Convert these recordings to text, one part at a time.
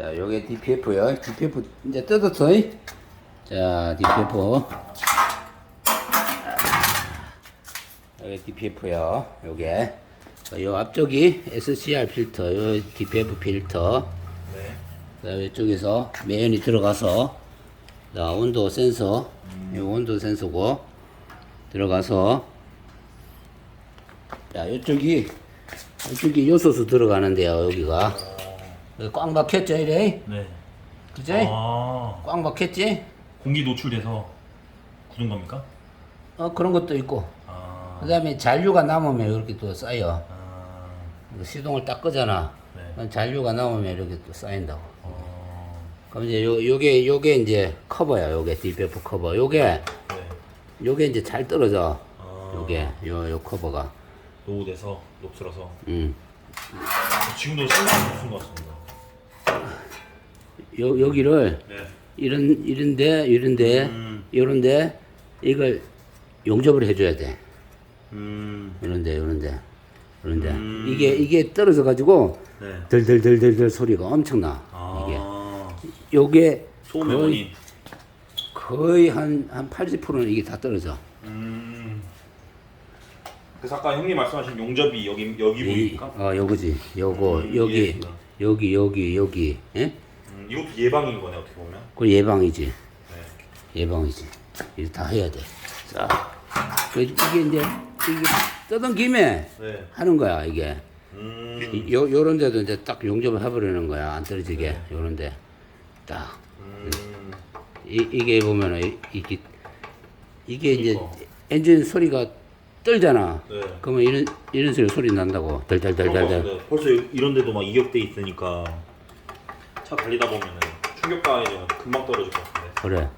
자, 요게 DPF요. DPF 이제 뜯었어. 자, DPF. 여기 DPF요. 요게. 자, 요 앞쪽이 SCR 필터, 요 DPF 필터. 네. 그다음에 이쪽에서 매연이 들어가서 자, 온도 센서, 이 온도 센서고 들어가서 자, 이쪽이 이쪽이 요소수 들어가는데요, 여기가 여기 꽉 막혔죠, 이래? 네. 그지? 아, 꽉 막혔지? 공기 노출돼서 굳은 겁니까? 어, 그런 것도 있고 아, 그 다음에 잔류가 남으면 이렇게 또 쌓여. 아, 이거 시동을 딱 끄잖아. 네. 그럼 잔류가 남으면 이렇게 또 쌓인다고. 어, 그럼 이제 요 요게 요게 이제 커버야. 요게 DPF 커버. 요게 네. 요게 이제 잘 떨어져. 아, 요게 요 요 커버가. 노후돼서 녹슬어서 음. 지금도 신경 못쓴것 같습니다. 요 여기를 네. 이런 이런데 이런데 음. 요런데 이걸 용접을 해줘야 돼. 음, 이런데 이런데 이런데 음. 이게 이게 떨어져 가지고 네. 덜덜덜덜덜 소리가 엄청나. 아, 이게 요게 소음 거의. 거의 한한 80%는 이게 다 떨어져. 음. 그래서 아까 형님 말씀하신 용접이 여기 여기 이, 보입니까? 어 요거지. 요거 음, 여기 이해했습니다. 여기 여기 여기. 예? 음, 이것도 예방인 거네 어떻게 보면. 그 예방이지. 네. 예방이지. 이거 다 해야 돼. 자, 그 이게 이제 이게 떠던 김에 네. 하는 거야 이게. 음. 이- 요 요런 데도 이제 딱 용접을 해버리는 거야 안 떨어지게 요런 데. 딱 음. 이, 이게 보면은 이- 이게 이게 이제 그러니까. 엔진 소리가 떨잖아. 네. 그러면 이런 이런 소리 소리 난다고. 그런 덜덜덜덜덜. 같습니다. 벌써 이런 데도 막 이격돼 있으니까 차 달리다 보면은 충격감이 금방 떨어질 것 같은데. 그래.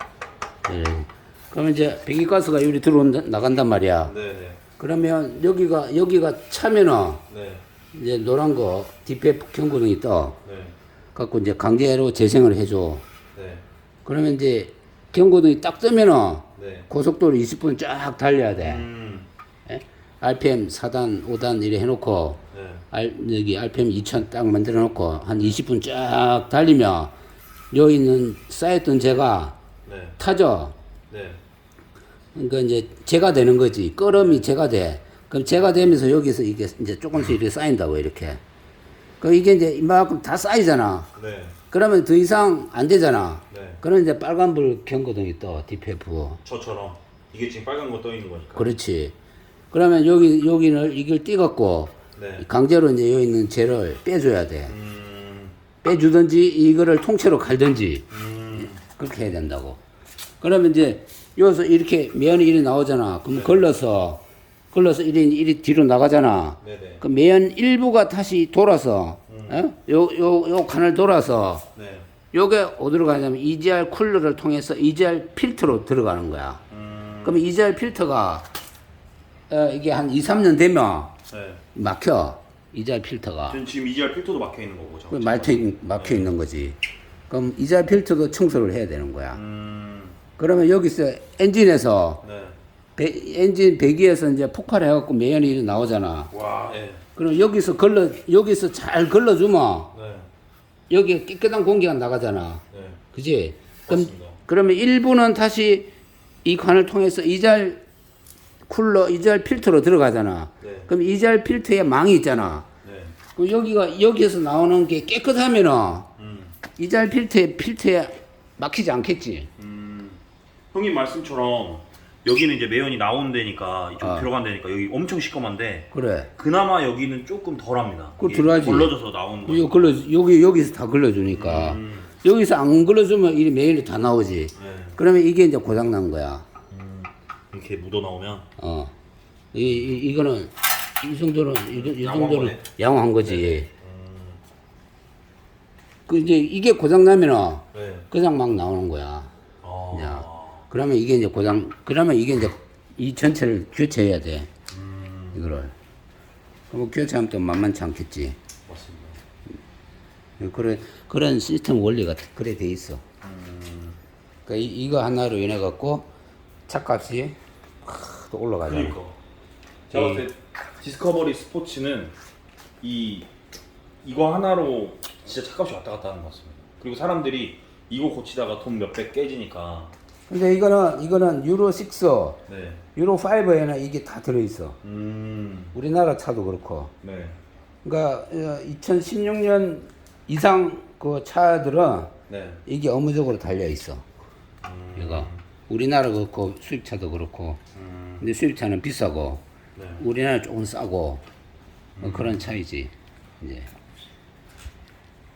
예. 그러면 이제 배기가스가 여기 들어온다 나간단 말이야. 네네. 그러면 여기가 여기가 차면은 네. 이제 노란 거 DPF 경고등이 떠. 네. 갖고 이제 강제로 재생을 해줘. 네. 그러면 이제 경고등이 딱 뜨면은 네. 고속도로 20분 쫙 달려야 돼. 음. 예? RPM 4단, 5단 이래 해놓고 네. R, 여기 RPM 2000 딱 만들어 놓고 한 20분 쫙 달리면 여기 있는 쌓였던 재가 네. 타죠. 네. 그러니까 이제 재가 되는 거지. 끓음이 재가 돼. 그럼 재가 되면서 여기서 이게 이제 조금씩 이렇게 쌓인다고 이렇게. 그 이게 이제 이만큼 다 쌓이잖아. 네. 그러면 더 이상 안 되잖아. 네. 그럼 이제 빨간불 경고등이 떠 DPF. 저처럼 이게 지금 빨간 거 떠 있는 거니까. 그렇지. 그러면 여기 여기를 이걸 띄갖고 네. 강제로 이제 여기 있는 재를 빼줘야 돼. 음. 빼주든지 이거를 통째로 갈든지 음. 그렇게 해야 된다고. 그러면 이제 여기서 이렇게 면이 이리 나오잖아. 그럼 걸러서 걸러서 이리 이리 뒤로 나가잖아. 네네. 그면 일부가 다시 돌아서 어? 요요 요 칸을 돌아서 네. 요게 어디로 가냐면 EGR 쿨러를 통해서 EGR 필터로 들어가는 거야. 음. 그럼 EGR 필터가 어, 이게 한 2, 3년 되면 네. 막혀. EGR 필터가. 전 지금 EGR 필터도 막혀 있는 거고. 그 막혀, 막혀 있는 거지. 그럼 EGR 필터도 청소를 해야 되는 거야. 음. 그러면 여기서 엔진에서 네. 배- 엔진 배기에서 이제 폭발해 갖고 매연이 이리 나오잖아. 와. 네. 그럼 여기서 걸러 여기서 잘 걸러 주면 네. 여기 깨끗한 공기가 나가잖아. 네. 그지? 그럼 맞습니다. 그러면 일부는 다시 이 관을 통해서 이잘 쿨러, 이잘 필터로 들어가잖아. 네. 그럼 이잘 필터에 망이 있잖아. 네. 그럼 여기가 여기에서 나오는 게 깨끗하면은 음. 이잘 필터에 필터에 막히지 않겠지. 음. 형님 말씀처럼 여기는 이제 매연이 나온 데니까 이쪽 아. 들어간 데니까 여기 엄청 시꺼먼데 그래. 그나마 여기는 조금 덜합니다. 그거 이게 들어가지. 걸러져서 나온 거. 이거 걸러 여기 여기서 다 걸러주니까 음. 여기서 안 걸러주면 이 매연이 다 나오지. 네. 그러면 이게 이제 고장 난 거야. 음. 이렇게 묻어 나오면 어. 이, 이 이거는 이 정도는 이, 이 양호한 정도는 거네. 양호한 거지. 음. 그 이제 이게 고장 나면은 네. 그냥 막 나오는 거야. 아. 야. 그러면 이게 이제 고장 그러면 이게 이제 이 전체를 교체해야 돼. 음. 이거를. 그럼 교체하면 또 만만치 않겠지. 맞습니다. 그런 그런 시스템 원리가 그래 돼 있어. 음. 그러니까 이, 이거 하나로 인해 갖고 차값이 확또 올라가잖아. 그러니까 제가 봤을 때 디스커버리 스포츠는 이 이거 하나로 진짜 차값이 왔다 갔다 하는 것 같습니다. 그리고 사람들이 이거 고치다가 돈 몇 백 깨지니까. 근데 이거는 이거는 유로 6, 네. 유로 5에는 이게 다 들어 있어. 음. 우리나라 차도 그렇고. 네. 그러니까 2016년 이상 그 차들은 네. 이게 업무적으로 달려 있어. 얘가 우리나라 그렇고 수입차도 그렇고. 음. 근데 수입차는 비싸고 네. 우리나라 조금 싸고 뭐 그런 차이지 이제.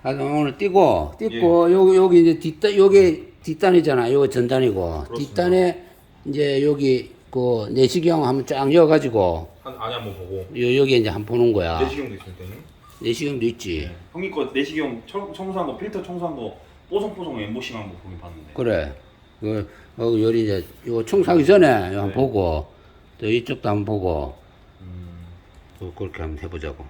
하여튼 오늘 뛰고 뛰고 여기 여기 이제 뒷단 여기 뒷단이잖아. 요거 전단이고 뒷단에 이제 여기 그 내시경 한번 쫙 넣어가지고 한 안에 한번 보고. 요 여기 이제 한번 보는 거야. 내시경도 있을 때는. 내시경도 있지. 네. 형님 거 내시경 청, 청소한 거 필터 청소한 거 뽀송뽀송 엠보싱 한 거 보긴 봤는데. 그래. 그, 그, 요리 이제, 요 청소하기 전에 요 한번 네. 보고, 또 이쪽도 한번 보고, 음. 또 그렇게 한번 해보자고.